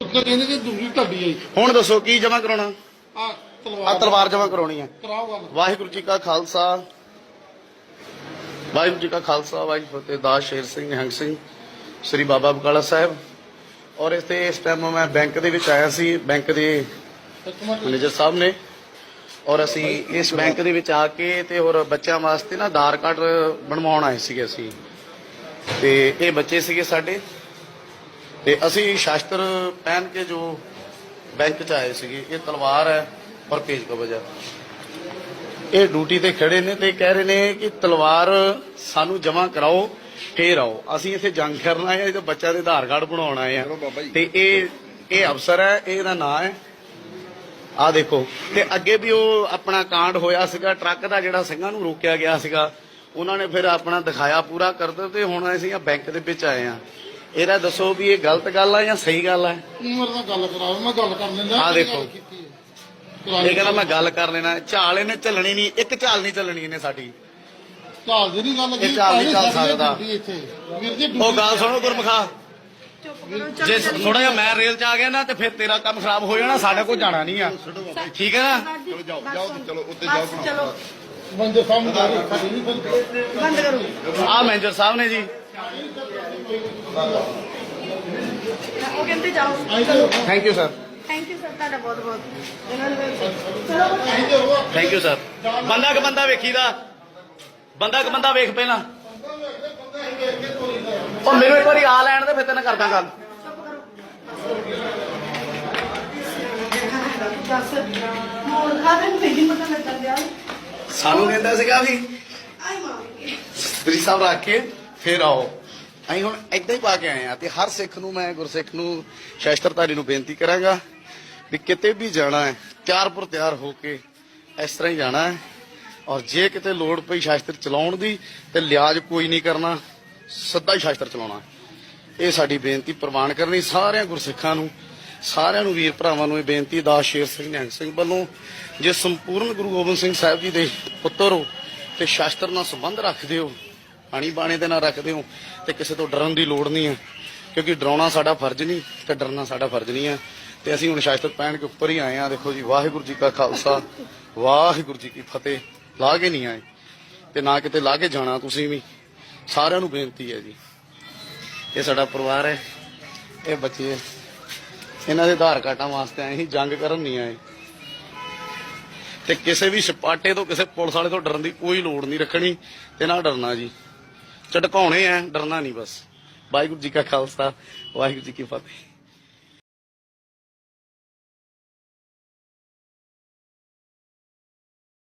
ਕਹਿੰਦੇ ਕਿ ਦੂਜੀ ਹੁਣ ਦੱਸੋ ਕੀ ਜਮਾ ਕਰਾਉਣਾ? ਆ ਆ ਤਲਵਾਰ ਤਲਵਾਰ ਜਮਾ ਕਰਾਉਣੀ ਕਰਾਓ ਗੱਲ। ਵਾਹਿਗੁਰੂ ਜੀ ਕਾ ਖਾਲਸਾ। ਵਾਹਿਗੁਰੂ ਜੀ ਕਾ ਖਾਲਸਾ ਵਾਹਿਗੁਰੂ ਫਤਿਹ। ਦਾਸ ਸ਼ੇਰ ਸਿੰਘ ਨਿਹੰਗ ਸਿੰਘ ਸ੍ਰੀ ਬਾਬਾ ਬਕਾਲਾ ਸਾਹਿਬ। ਔਰ ਇੱਥੇ ਇਸ ਟਾਈਮ ਮੈਂ ਬੈਂਕ ਦੇ ਵਿੱਚ ਆਇਆ ਸੀ। ਬੈਂਕ ਦੇ ਇੱਕ ਮਿੰਟ। ਮੈਨੇਜਰ ਸਾਹਿਬ ਨੇ। ਔਰ ਅਸੀਂ ਇਸ ਬੈਂਕ ਦੇ ਵਿੱਚ ਆ ਕੇ ਤੇ ਹੋਰ ਬੱਚਿਆਂ ਵਾਸਤੇ ਨਾ ਆਧਾਰ ਕਾਰਡ ਬਣਵਾਉਣ ਆਏ ਸੀਗੇ ਅਸੀਂ। ਤੇ ਇਹ ਬੱਚੇ ਸੀਗੇ ਸਾਡੇ। ਤੇ ਅਸੀਂ ਸ਼ਾਸਤਰ ਪਹਿਨ ਕੇ ਜੋ ਬੈਂਕ ਚ ਆਏ ਸੀਗੇ ਇਹ ਤਲਵਾਰ ਹੈ ਔਰ ਪੇਜ ਕਬਜ਼ ਹੈ। ਇਹ ਡਿਊਟੀ ਤੇ ਖੜੇ ਨੇ ਤੇ ਕਹਿ ਰਹੇ ਨੇ ਕਿ ਤਲਵਾਰ ਸਾਨੂੰ ਜਮ੍ਹਾਂ ਕਰਾਓ ਫੇਰ ਆਓ। ਅਸੀਂ ਇੱਥੇ ਜੰਗ ਕਰਨ ਆਏ ਆ ਤੇ ਬੱਚਿਆਂ ਦੇ ਆਧਾਰ ਕਾਰਡ ਬਣਾਉਣ ਆਏ ਆ ਤੇ ਇਹ ਇਹ ਅਫਸਰ ਹੈ ਇਹਦਾ ਨਾਮ ਹੈ। ਆ ਦੇਖੋ ਤੇ ਅੱਗੇ ਵੀ ਉਹ ਆਪਣਾ ਕਾਂਡ ਹੋਇਆ ਸੀਗਾ ਟਰੱਕ ਦਾ ਜਿਹੜਾ ਸਿੰਘਾਂ ਨੂੰ ਰੋਕਿਆ ਗਿਆ ਸੀਗਾ ਉਹਨਾਂ ਨੇ ਫਿਰ ਆਪਣਾ ਦਿਖਾਇਆ ਪੂਰਾ ਕਰਦੇ ਤੇ ਹੁਣ ਅਸੀਂ ਆ ਬੈਂਕ ਦੇ ਵਿੱਚ ਆਏ ਆ ਇਹਦਾ ਦੱਸੋ ਵੀ ਇਹ ਗਲਤ ਗੱਲ ਆ ਜਾਂ ਸਹੀ ਗੱਲ ਆ? ਮੇਰੇ ਨਾਲ ਗੱਲ ਕਰਾਓ ਮੈਂ ਗੱਲ ਕਰ ਲੈਂਦਾ ਆਹ ਦੇਖੋ। ਇਹ ਕਹਿੰਦਾ ਮੈਂ ਗੱਲ ਕਰ ਲੈਣਾ ਝਾਲ ਇਹਨੇ ਚੱਲਣੀ ਨਹੀਂ ਇੱਕ ਝਾਲ ਨਹੀਂ ਚੱਲਣੀ ਇਹਨੇ ਸਾਡੀ। ਝਾਲ ਦੀ ਨਹੀਂ ਗੱਲ ਇਹ ਝਾਲ ਨਹੀਂ ਚੱਲ ਸਾਡੀ ਸਕਦਾ। ਡਿਊਟੀ ਇੱਥੇ। ਵੀਰ ਜੀ ਉਹ ਡਿਊਟੀ ਗੱਲ ਸੁਣੋ ਗੁਰਮਖਾ। ਜੇ ਥੋੜਾ ਜਿਹਾ ਮੈਂ ਰੇਲ ਚ ਆ ਗਿਆ ਨਾ ਤੇ ਫਿਰ ਤੇਰਾ ਕੰਮ ਖਰਾਬ ਹੋ ਜਾਣਾ ਸਾਡੇ ਕੋਲ ਜਾਣਾ ਨਹੀਂ ਆ। ਠੀਕ ਹੈ ਨਾ? ਚਲੋ ਜਾਓ ਜਾਓ ਚਲੋ ਉੱਤੇ ਜਾਓ ਚਲੋ। ਬੰਦੇ ਸਾਹਮਣੇ ਨਹੀਂ ਬੰਦ ਕਰੋ। ਆ ਮੈਨੇਜਰ ਸਾਹਿਬ ਨੇ ਜੀ। ਉਹ ਕਹਿੰਦੇ ਜਾਓ। Thank you sir thank you sir ਤੁਹਾਡਾ ਬਹੁਤ ਬਹੁਤ। ਥੈਂਕ ਯੂ ਸਰ ਬੰਦਾ ਕ ਬੰਦਾ ਵੇਖੀਦਾ। ਬੰਦਾ ਕ ਬੰਦਾ ਵੇਖ ਪਹਿਲਾਂ। ਉਹ ਮੈਨੂੰ ਇੱਕ ਵਾਰੀ ਆ ਲੈਣ ਦੇ ਫਿਰ ਤੈਨੂੰ ਕਰਦਾ ਗੱਲ। ਸਾਨੂੰ ਕਹਿੰਦਾ ਸੀਗਾ ਵੀ ਆਈ ਮਾਂ। ਸਾਹਿਬ ਰੱਖ ਕੇ ਫੇਰ ਆਓ। ਅਸੀਂ ਹੁਣ ਏਦਾਂ ਹੀ ਪਾ ਕੇ ਆਏ ਆ ਤੇ ਹਰ ਸਿੱਖ ਨੂੰ, ਮੈਂ ਗੁਰਸਿੱਖ ਨੂੰ ਸ਼ਾਸਤਰਧਾਰੀ ਨੂੰ ਬੇਨਤੀ ਕਰਾਂਗਾ ਵੀ ਕਿਤੇ ਵੀ ਜਾਣਾ ਹੈ, ਤਿਆਰ ਤਿਆਰ ਹੋ ਕੇ ਇਸ ਤਰ੍ਹਾਂ ਹੀ ਜਾਣਾ ਹੈ। ਔਰ ਜੇ ਕਿਤੇ ਲੋੜ ਪਈ ਸ਼ਾਸਤਰ ਚਲਾਉਣ ਦੀ, ਤੇ ਲਿਆਜ ਕੋਈ ਨਹੀਂ ਕਰਨਾ, ਸਿੱਧਾ ਹੀ ਸ਼ਾਸਤਰ ਚਲਾਉਣਾ। ਇਹ ਸਾਡੀ ਬੇਨਤੀ ਪ੍ਰਵਾਨ ਕਰਨੀ ਸਾਰਿਆਂ ਗੁਰਸਿੱਖਾਂ ਨੂੰ, ਸਾਰਿਆਂ ਨੂੰ ਵੀਰ ਭਰਾਵਾਂ ਨੂੰ ਇਹ ਬੇਨਤੀ ਦਾ ਸ਼ੇਰ ਸਿੰਘ ਨਿਹੰਗ ਸਿੰਘ ਵੱਲੋਂ, ਜੇ ਸੰਪੂਰਨ ਗੁਰੂ ਗੋਬਿੰਦ ਸਿੰਘ ਸਾਹਿਬ ਜੀ ਦੇ ਪੁੱਤਰ ਹੋ, ਤੇ ਸ਼ਾਸਤਰ ਨਾਲ ਸੰਬੰਧ ਰੱਖਦੇ ਹੋ ਪਾਣੀ ਬਾਣੇ ਦੇ ਨਾਲ ਰੱਖਦੇ ਹੋ ਤੇ ਕਿਸੇ ਤੋਂ ਡਰਨ ਦੀ ਲੋੜ ਨਹੀਂ ਹੈ। ਕਿਉਂਕਿ ਡਰਾਉਣਾ ਸਾਡਾ ਫਰਜ਼ ਨਹੀਂ ਤੇ ਡਰਨਾ ਸਾਡਾ ਫਰਜ਼ ਨਹੀਂ ਹੈ। ਤੇ ਅਸੀਂ ਹੁਣ ਸ਼ਾਸਤਰ ਪਹਿਨ ਕੇ ਉੱਪਰ ਹੀ ਆਏ ਆ ਦੇਖੋ ਜੀ, ਵਾਹਿਗੁਰੂ ਜੀ ਕਾ ਖਾਲਸਾ, ਵਾਹਿਗੁਰੂ ਜੀ ਕੀ ਫਤਿਹ। ਲਾ ਕੇ ਨਹੀਂ ਆਏ। ਤੇ ਨਾ ਕਿਤੇ ਲਾ ਕੇ ਜਾਣਾ ਤੁਸੀਂ ਵੀ। ਸਾਰਿਆਂ ਨੂੰ ਬੇਨਤੀ ਹੈ ਜੀ। ਇਹ ਸਾਡਾ ਪਰਿਵਾਰ ਹੈ। ਇਹ ਬੱਚੇ ਇਹਨਾਂ ਦੇ ਆਧਾਰ ਕਾਰਡਾਂ ਵਾਸਤੇ ਆਏ ਸੀ ਜੰਗ ਕਰਨ ਨਹੀਂ ਆਏ। ਤੇ ਕਿਸੇ ਵੀ ਸਪਾਟੇ ਤੋਂ, ਕਿਸੇ ਪੁਲਿਸ ਵਾਲੇ ਤੋਂ ਡਰਨ ਦੀ ਕੋਈ ਲੋੜ ਨਹੀਂ ਰੱਖਣੀ ਤੇ ਨਾ ਡਰਨਾ ਜੀ। ਝਟਕਾਉਣੇ ਆ ਡਰਨਾ ਨਹੀਂ ਬਸ। ਵਾਹਿਗੁਰੂ ਜੀ ਕਾ ਖਾਲਸਾ ਵਾਹਿਗੁਰੂ ਜੀ ਕੀ ਫਤਿਹ।